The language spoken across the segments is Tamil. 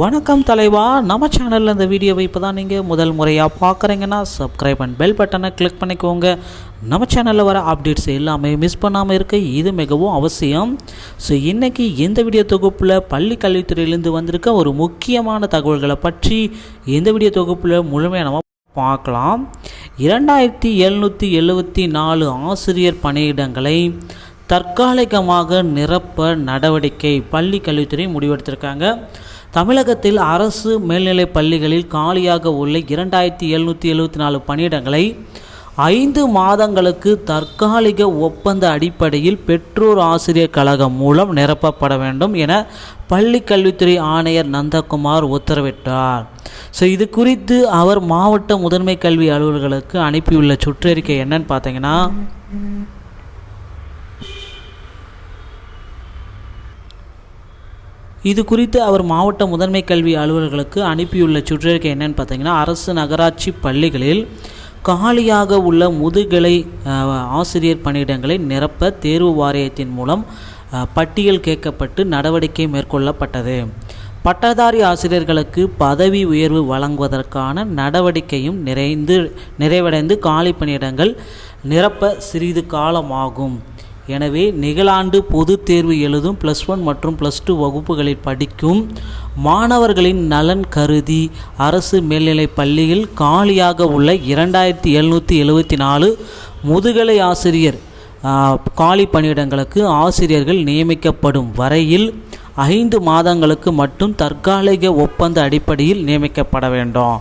வணக்கம் தலைவா நம்ம சேனலில் இந்த வீடியோவை இப்போ தான் நீங்கள் முதல் முறையாக பார்க்குறீங்கன்னா சப்ஸ்கிரைப் அண்ட் பெல் பட்டனை கிளிக் பண்ணிக்கோங்க. நம்ம சேனலில் வர அப்டேட்ஸ் எல்லாமே மிஸ் பண்ணாமல் இருக்க. இது மிகவும் அவசியம். ஸோ இன்றைக்கி இந்த வீடியோ தொகுப்பில் பள்ளி கல்வித்துறையிலேருந்து வந்திருக்க ஒரு முக்கியமான தகவல்களை பற்றி இந்த வீடியோ தொகுப்பில் முழுமையாக நம்ம பார்க்கலாம். இரண்டாயிரத்தி எழுநூற்றி எழுபத்தி நாலு ஆசிரியர் பணியிடங்களை தற்காலிகமாக நிரப்ப நடவடிக்கை பள்ளி கல்வித்துறை முடிவெடுத்திருக்காங்க. தமிழகத்தில் அரசு மேல்நிலைப் பள்ளிகளில் காலியாக உள்ள இரண்டாயிரத்தி எழுநூற்றி எழுபத்தி நாலு பணியிடங்களை ஐந்து மாதங்களுக்கு தற்காலிக ஒப்பந்த அடிப்படையில் பெற்றோர் ஆசிரியர் கழகம் மூலம் நிரப்பப்பட வேண்டும் என பள்ளிக்கல்வித்துறை ஆணையர் நந்தகுமார் உத்தரவிட்டார். ஸோ இது குறித்து அவர் மாவட்ட முதன்மை கல்வி அலுவலர்களுக்கு அனுப்பியுள்ள சுற்றறிக்கை என்னன்னு பார்த்தீங்கன்னா இது குறித்து அவர் மாவட்ட முதன்மை கல்வி அலுவலர்களுக்கு அனுப்பியுள்ள சுற்றறிக்கை என்னன்னு பார்த்தீங்கன்னா அரசு நகராட்சி பள்ளிகளில் காலியாக உள்ள முதுகலை ஆசிரியர் பணியிடங்களை நிரப்ப தேர்வு வாரியத்தின் மூலம் பட்டியல் கேட்கப்பட்டு நடவடிக்கை மேற்கொள்ளப்பட்டது. பட்டதாரி ஆசிரியர்களுக்கு பதவி உயர்வு வழங்குவதற்கான நடவடிக்கையும் நிறைந்து நிறைவடைந்து காலி பணியிடங்கள் நிரப்ப சிறிது காலமாகும். எனவே நிகழாண்டு பொதுத் தேர்வு எழுதும் ப்ளஸ் ஒன் மற்றும் ப்ளஸ் டூ வகுப்புகளில் படிக்கும் மாணவர்களின் நலன் கருதி அரசு மேல்நிலைப் பள்ளியில் காலியாக உள்ள இரண்டாயிரத்தி எழுநூற்றி எழுபத்தி நாலு முதுகலை ஆசிரியர் காலி பணியிடங்களுக்கு ஆசிரியர்கள் நியமிக்கப்படும் வரையில் ஐந்து மாதங்களுக்கு மட்டும் தற்காலிக ஒப்பந்த அடிப்படையில் நியமிக்கப்பட வேண்டும்.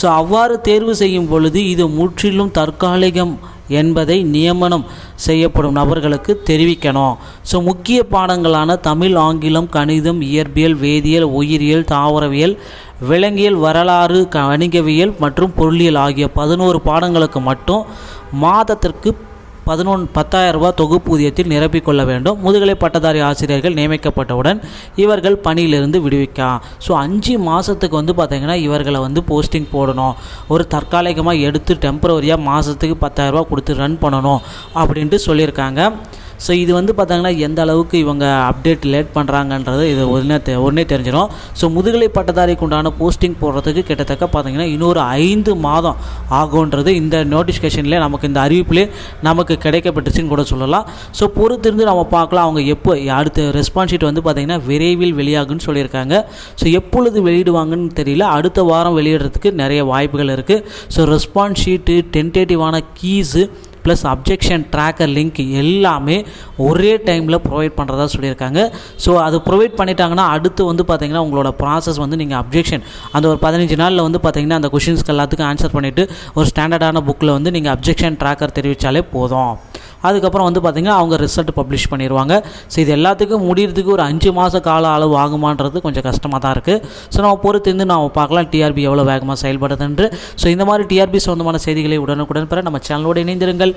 ஸோ அவ்வாறு தேர்வு செய்யும் பொழுது இது முற்றிலும் தற்காலிகம் என்பதை நியமனம் செய்யப்படும் நபர்களுக்கு தெரிவிக்கணும். ஸோ முக்கிய பாடங்களான தமிழ் ஆங்கிலம் கணிதம் இயற்பியல் வேதியியல் உயிரியல் தாவரவியல் விலங்கியல் வரலாறு வணிகவியல் மற்றும் பொருளியல் ஆகிய பதினோரு பாடங்களுக்கு மட்டும் மாதத்திற்கு பதினொன்று பத்தாயிரம் ரூபாய் தொகுப்பூதியத்தில் நிரப்பிக்கொள்ள வேண்டும். முதுகலை பட்டதாரி ஆசிரியர்கள் நியமிக்கப்பட்டவுடன் இவர்கள் பணியிலிருந்து விடுவிக்கலாம் ஸோ அஞ்சு மாதத்துக்கு வந்து பார்த்திங்கன்னா இவர்களை வந்து போஸ்டிங் போடணும். ஒரு தற்காலிகமாக எடுத்து டெம்பரவரியாக மாதத்துக்கு பத்தாயிரரூபா கொடுத்து ரன் பண்ணணும் அப்படின்ட்டு சொல்லியிருக்காங்க. ஸோ இது வந்து பார்த்தாங்கன்னா எந்த அளவுக்கு இவங்க அப்டேட் லேட் பண்ணுறாங்கன்றது இது உடனே தெ உடனே தெரிஞ்சிடும் ஸோ முதுகலை பட்டதாரிக்கு உண்டான போஸ்டிங் போடுறதுக்கு கிட்டத்தக்க பார்த்தீங்கன்னா இன்னொரு ஐந்து மாதம் ஆகுன்றது இந்த நோட்டிஃபிகேஷன்லேயே நமக்கு இந்த அறிவிப்பிலே நமக்கு கிடைக்கப்பட்டுச்சுன்னு கூட சொல்லலாம். ஸோ பொறுத்திருந்து நம்ம பார்க்கலாம் அவங்க எப்போ அடுத்த ரெஸ்பான்ஸ் ஷீட் வந்து பார்த்திங்கன்னா விரைவில் வெளியாகுன்னு சொல்லியிருக்காங்க. ஸோ எப்பொழுது வெளியிடுவாங்கன்னு தெரியல. அடுத்த வாரம் வெளியிடுறதுக்கு நிறைய வாய்ப்புகள் இருக்குது so response sheet டென்டேட்டிவான keys plus objection tracker link எல்லாமே ஒரே டைமில் ப்ரொவைட் பண்ணுறதா சொல்லியிருக்காங்க. ஸோ அது ப்ரொவைட் பண்ணிட்டாங்கன்னா அடுத்து வந்து பார்த்தீங்கன்னா உங்களோட ப்ராசஸ் வந்து நீங்கள் அப்ஜெக்ஷன் அந்த ஒரு பதினஞ்சு நாளில் வந்து பார்த்தீங்கன்னா அந்த கொஷின்ஸ்க்கு எல்லாத்துக்கும் ஆன்சர் பண்ணிவிட்டு ஒரு ஸ்டாண்டர்டான புக்கில் வந்து நீங்கள் அப்ஜெக்ஷன் ட்ராக்கர் தெரிவித்தாலே போதும். அதுக்கப்புறம் வந்து பார்த்திங்கன்னா அவங்க ரிசல்ட் பப்ளிஷ் பண்ணிடுவாங்க ஸோ இது எல்லாத்துக்கும் முடியறதுக்கு ஒரு அஞ்சு மாத கால அளவு ஆகுமான்றது கொஞ்சம் கஷ்டமாக தான் இருக்குது ஸோ நம்ம பொறுத்து இருந்து நம்ம பார்க்கலாம் டிஆர்பி எவ்வளோ வேகமாக செயல்படுதுன்று ஸோ இந்த மாதிரி டிஆர்பி சொந்தமான செய்திகளை உடனுக்குடன் பெற நம்ம சேனலோடு இணைந்திருங்கள்.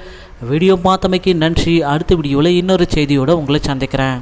வீடியோ பார்த்தமைக்கு நன்றி. அடுத்த வீடியோவில் இன்னொரு செய்தியோடு உங்களை சந்திக்கிறேன்.